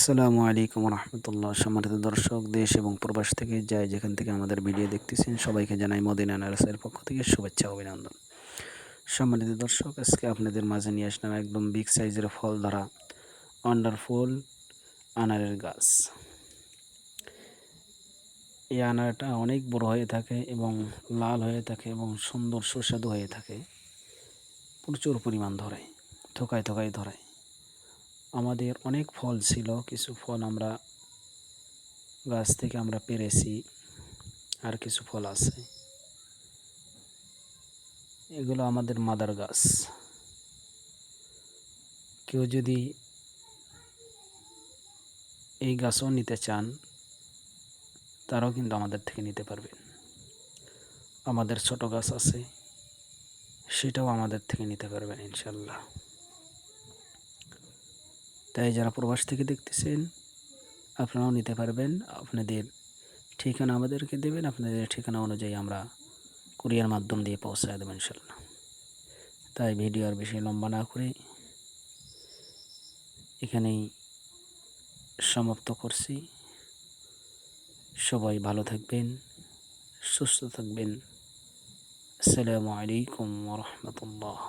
আসসালামু আলাইকুম রহমতুল্লাহ। সম্মানিত দর্শক, দেশ এবং প্রবাস থেকে যায় যেখান থেকে আমাদের ভিডিও দেখতেছেন, সবাইকে জানাই মদিনা নার্সের পক্ষ থেকে শুভেচ্ছা অভিনন্দন। সম্মানিত দর্শক, আজকে আপনাদের মাঝে নিয়ে আসলাম একদম বিগ সাইজের ফল ধরা ওয়ান্ডারফুল আনারের গাছ। এই আনারটা অনেক বড় হয়ে থাকে এবং লাল হয়ে থাকে এবং সুন্দর সুস্বাদু হয়ে থাকে। প্রচুর পরিমাণ ধরে, থোকায় থোকায় ধরায় আমাদের অনেক ফল ছিল, কিছু ফল আমরা গাছ থেকে আমরা পেরেছি আর কিছু ফল আছে। এগুলো আমাদের মাদার গাছ। কেউ যদি এই গাছও নিতে চান, তারাও কিন্তু আমাদের থেকে নিতে পারবেন। আমাদের ছোট গাছ আছে, সেটাও আমাদের থেকে নিতে পারবেন ইনশাল্লাহ। তাই যারা প্রবাস থেকে দেখতেছেন, আপনারাও নিতে পারবেন। আপনাদের ঠিকানা আমাদেরকে দেবেন। আপনাদের ঠিকানা অনুযায়ী আমরা কুরিয়ার মাধ্যম দিয়ে পৌঁছায় দেবেন ইনশাল্লাহ তাই ভিডিও আর বেশি লম্বা না করে এখানেই সমাপ্ত করছি। সবাই ভালো থাকবেন, সুস্থ থাকবেন। আসসালামু আলাইকুম রহমতুল্লাহ।